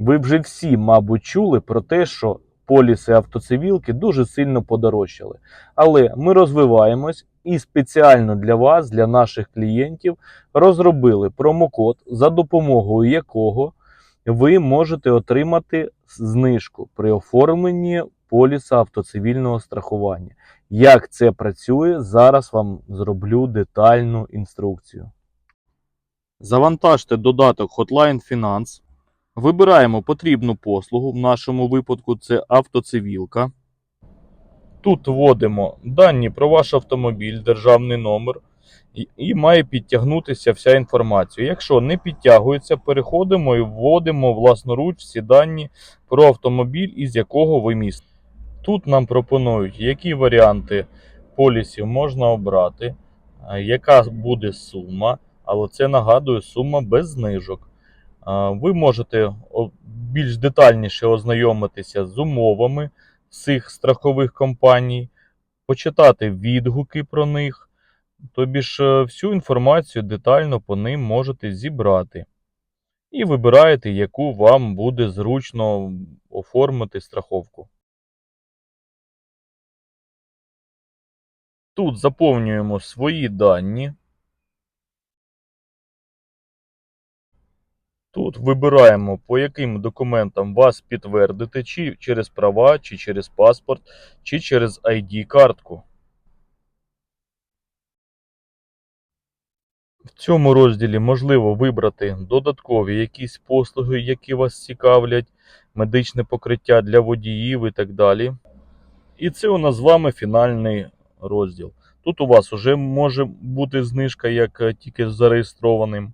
Ви вже всі, мабуть, чули про те, що поліси автоцивілки дуже сильно подорожчали. Але ми розвиваємось і спеціально для вас, для наших клієнтів, розробили промокод, за допомогою якого ви можете отримати знижку при оформленні поліса автоцивільного страхування. Як це працює, зараз вам зроблю детальну інструкцію. Завантажте додаток Hotline Finance. Вибираємо потрібну послугу. В нашому випадку це автоцивілка. Тут вводимо дані про ваш автомобіль, державний номер, і, і має підтягнутися вся інформація. Якщо не підтягується, переходимо і вводимо власноруч всі дані про автомобіль, із якого ви міст. Тут нам пропонують, які варіанти полісів можна обрати, яка буде сума, але це нагадую сума без знижок. Ви можете більш детальніше ознайомитися з умовами цих страхових компаній, почитати відгуки про них, тобі ж е, всю інформацію детально по ним можете зібрати. І вибираєте, яку вам буде зручно оформити страховку. Тут заповнюємо свої дані. Тут вибираємо, по яким документам вас підтвердити, чи через права, чи через паспорт, чи через ID-картку. В цьому розділі можливо вибрати додаткові якісь послуги, які вас цікавлять, медичне покриття для водіїв і так далі. І це у нас з вами фінальний розділ. Тут у вас вже може бути знижка як е, тільки зареєстрованим.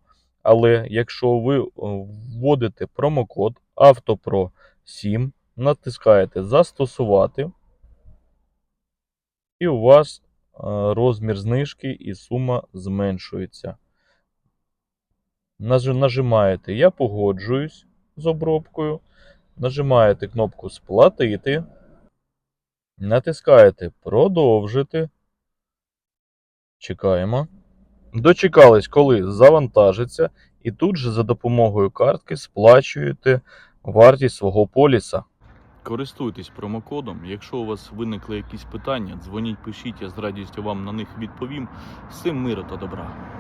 Але якщо ви е, вводите промокод AUTOPRO 7, натискаєте Застосувати, і у вас е, розмір знижки і сума зменшується. Нажимаєте Я погоджуюсь з обробкою. Нажимаєте кнопку Сплатити. Натискаєте Продовжити. Чекаємо. Дочекались, коли завантажиться, і тут же за допомогою картки сплачуєте вартість свого поліса. Користуйтесь промокодом. Якщо у вас виникли якісь питання, дзвоніть, пишіть, я з радістю вам на них відповім. Всім миру та добра.